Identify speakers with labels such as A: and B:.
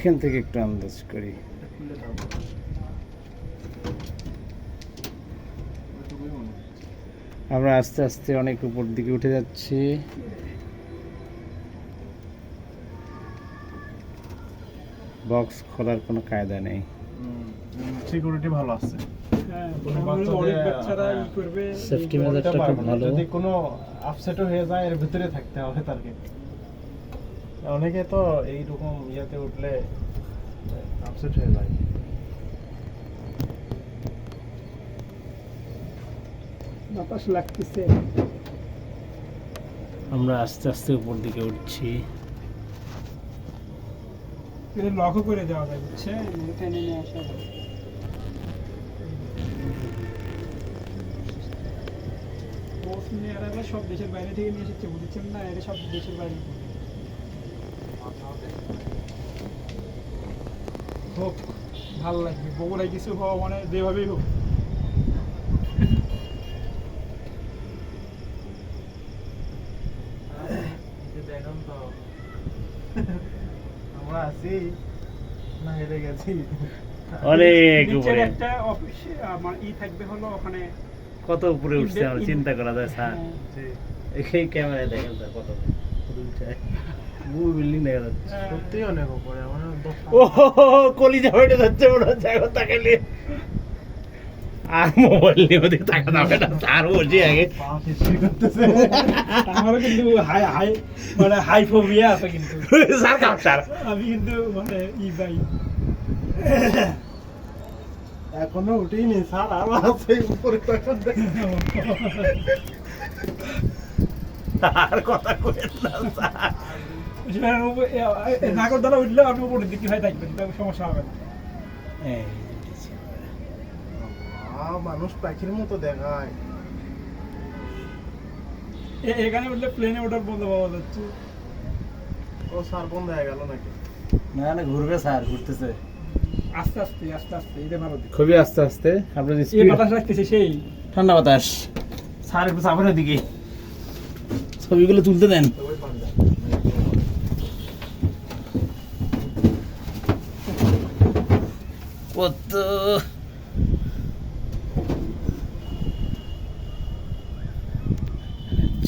A: এখান থেকে একটু আন্দাজ করি। আমরা আস্তে আস্তে অনেক উপর দিকে উঠে যাচ্ছি। বক্স খোলার কোনো কায়দা নেই।
B: সিকিউরিটি ভালো আছে।
C: হ্যাঁ,
A: সেফটি মেজারটা খুব ভালো।
B: যদি কোনো আপসেটও হয়ে যায় এর ভিতরে থাকতে হবে তারকে অনেকে তো এইরকম ইয়াতে উঠলে আপসেট হয়ে যায়।
C: বাতাস লাগতেছে।
A: আমরা আস্তে আস্তে উপর দিকে উঠছি।
C: এটা লকও করে দেওয়া যায় বুঝছেন টেনে নিয়ে আসা যায়। সব দেশের বাইরে থেকে নিয়ে এসেছে বুঝছেন না? এরা সব দেশের বাইরে। হোক ভালো লাগবে। বগুড়ায় কিছু হওয়া মানে যেভাবেই হোক।
B: আমরা আছি না হেরে গেছি।
A: অনেক উপরে।
C: একটা অফিস আমার ই থাকবে হলো ওখানে
A: কত উপরে উঠছে আমরা চিন্তা করা যায় স্যার।
C: হ্যাঁ,
B: জি।
A: এই ক্যামেরায় দেখেন কত কত উঁচায়। পুরো বিল্ডিং দেখা যাচ্ছে।
C: হ্যাঁ।
B: সত্যি অনেক উপরে আমার
A: ও কলিজা হয়ে যাচ্ছে মনে হচ্ছে এখন তাকালে আর মোবাইল নিয়ে ওদিকে না আগে।
C: কিন্তু হাই হাই মানে হাই ফোবিয়া আছে কিন্তু।
A: Sir cup sir.
C: আমি কিন্তু মানে ই ভাই
B: এখনও উঠিনি স্যার আরও আছে উপরে তখন
A: আর কথা কইেন না স্যার।
C: নাগর দ্বারা উঠলেও আপনি উপরের দিকে হয়ে থাকবেন সমস্যা হবে না।
B: মানুষ পাখির মতো দেখায়।
C: এ- এখানে উঠলে প্লেনে ওঠার বন্ধ পাওয়া যাচ্ছে।
B: ও স্যার বন্ধ হয়ে গেল নাকি?
A: না না ঘুরবে স্যার ঘুরতেছে।
C: আস্তে আস্তে আস্তে আস্তে এটা ভালো
A: খুবই আস্তে আস্তে। আপনার স্পিড
C: বাতাস রাখতেছে সেই।
A: ঠান্ডা বাতাস। স্যার একটু সামনের দিকে। ছবিগুলো তুলতে দেন। কত